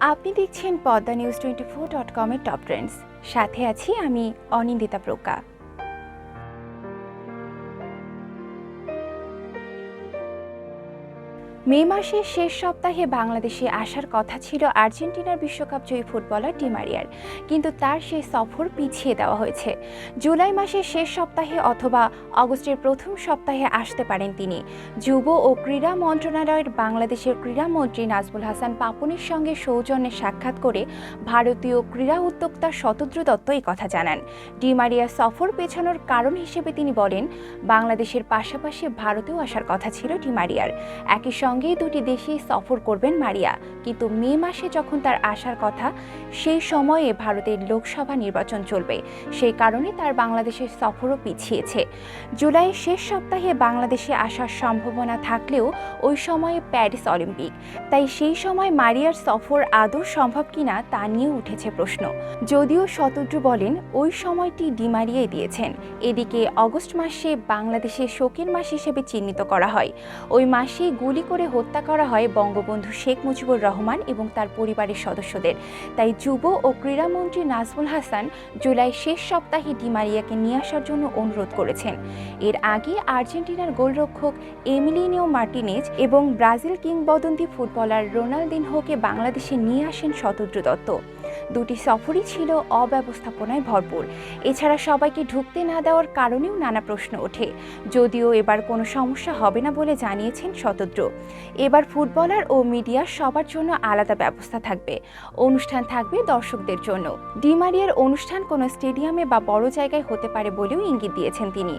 আপনি দেখছেন Padma news twenty four dot কমের টপ ট্রেন্ডস। সাথে আছি আমি অনিন্দিতা প্রকা মে মাসের শেষ সপ্তাহে বাংলাদেশে আসার কথা ছিল আর্জেন্টিনার বিশ্বকাপ জয়ী ফুটবলার ডিমারিয়ার কিন্তু তার সেই সফর পিছিয়ে দেওয়া হয়েছে। জুলাই মাসের শেষ সপ্তাহে অথবা অগস্টের প্রথম সপ্তাহে আসতে পারেন তিনি। যুব ও ক্রীড়া মন্ত্রণালয়ের বাংলাদেশের ক্রীড়ামন্ত্রী নাজমুল হাসান পাপনের সঙ্গে সৌজন্যে সাক্ষাৎ করে ভারতীয় ক্রীড়া উদ্যোক্তা শতদ্রু দত্ত এই কথা জানান। ডিমারিয়া সফর পেছানোর কারণ হিসেবে তিনি বলেন, বাংলাদেশের পাশাপাশি ভারতেও আসার কথা ছিল ডিমারিয়ার একই সঙ্গে দুটি দেশেই সফর করবেন মারিয়া। কিন্তু মে মাসে যখন তার আসার কথা, সেই সময়ে ভারতের লোকসভা নির্বাচন চলবে। সেই কারণে তার বাংলাদেশের সফরও পিছিয়েছে। জুলাইয়ের শেষ সপ্তাহে বাংলাদেশে আসার সম্ভাবনা থাকলেও ওই সময়ে প্যারিস অলিম্পিক। তাই সেই সময় মারিয়ার সফর আদৌ সম্ভব কিনা তা নিয়ে উঠেছে প্রশ্ন। যদিও শতদ্রু বলেন, ওই সময়টি ডিমারিয়াই দিয়েছেন। এদিকে অগস্ট মাসে বাংলাদেশে শোকের মাস হিসেবে চিহ্নিত করা হয়। ওই মাসেই গুলি করে হত্যা করা হয় বঙ্গবন্ধু শেখ মুজিবুর রহমান এবং তার পরিবারের সদস্যদের। তাই যুব ও ক্রীড়ামন্ত্রী নাজমুল হাসান জুলাই শেষ সপ্তাহে ডিমারিয়াকে নিয়ে আসার জন্য অনুরোধ করেছেন। এর আগে আর্জেন্টিনার গোলরক্ষক এমিলিনিও মার্টিনেজ এবং ব্রাজিল কিংবদন্তি ফুটবলার রোনালদিনহোকে বাংলাদেশে নিয়ে আসেন শতদ্রু দত্ত। দুটি সফরই ছিল অব্যবস্থাপনায় ভরপুর। এছাড়া সবাইকে ঢুকতে না দেওয়ার কারণেও নানা প্রশ্ন ওঠে। যদিও এবার কোনো সমস্যা হবে না বলে জানিয়েছেন শতদ্র। এবার ফুটবলার ও মিডিয়া সবার জন্য আলাদা ব্যবস্থা থাকবে। অনুষ্ঠান থাকবে দর্শকদের জন্য। ডিমারিয়ার অনুষ্ঠান কোনো স্টেডিয়ামে বা বড় জায়গায় হতে পারে বলেও ইঙ্গিত দিয়েছেন তিনি।